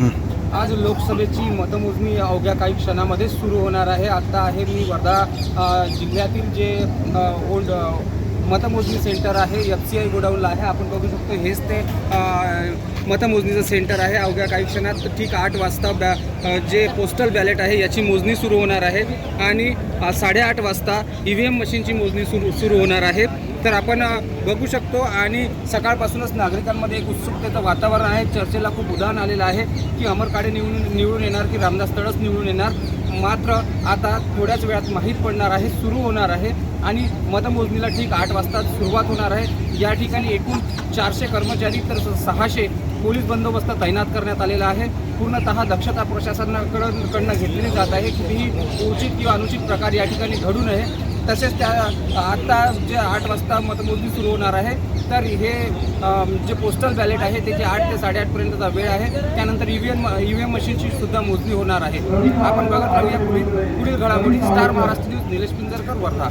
आज लोकसभेची मतमोजणी अवघ्या काही क्षणामध्ये सुरू होणार आहे. आता आहे मी वर्धा जिल्ह्यातील जे ओल्ड मतमोजणी सेंटर आहे एफ सी आय गोडाऊनला आहे. आपण बघू शकतो हेच ते मतमोजणीचं सेंटर आहे. अवघ्या काही क्षणात ठीक आठ वाजता बॅ जे पोस्टल बॅलेट आहे याची मोजणी सुरू होणार आहे. आणि साडेआठ वाजता ई व्ही एम मशीनची मोजणी सुरू सुरू होणार आहे. तर आपण बघू शकतो आणि सकाळपासूनच नागरिकांमध्ये एक उत्सुकतेचं वातावरण आहे. चर्चेला खूप उदाहरण आलेलं आहे की अमरकाडे निवडून निवडून येणार की रामदास तळस निवडून येणार? मात्र आता थोड्याच वेळात माहीत पडणार आहे सुरू होणार आहे आणि मतमोजणीला ठीक आठ वाजता सुरुवात होणार आहे. या ठिकाणी एकूण चारशे कर्मचारी तर सहाशे पोलीस बंदोबस्त तैनात करण्यात आलेला आहे. पूर्णतः दक्षता प्रशासनाकडं कडनं घेतली जात आहे. कुठेही उचित किंवा अनुचित प्रकार या ठिकाणी घडू नये. तसेच त्या आत्ता जे आठ वाजता मतमोजणी सुरू होणार आहे तर हे जे पोस्टल बॅलेट आहे त्याची आठ ते साडेआठपर्यंतचा वेळ आहे. त्यानंतर E V M E V M मशीनची सुद्धा मोजणी होणार आहे. आपण बघत राहूया पुढील पुढील घडामोडी. Star Maharashtra news Nilesh Pinjarkar Wardha.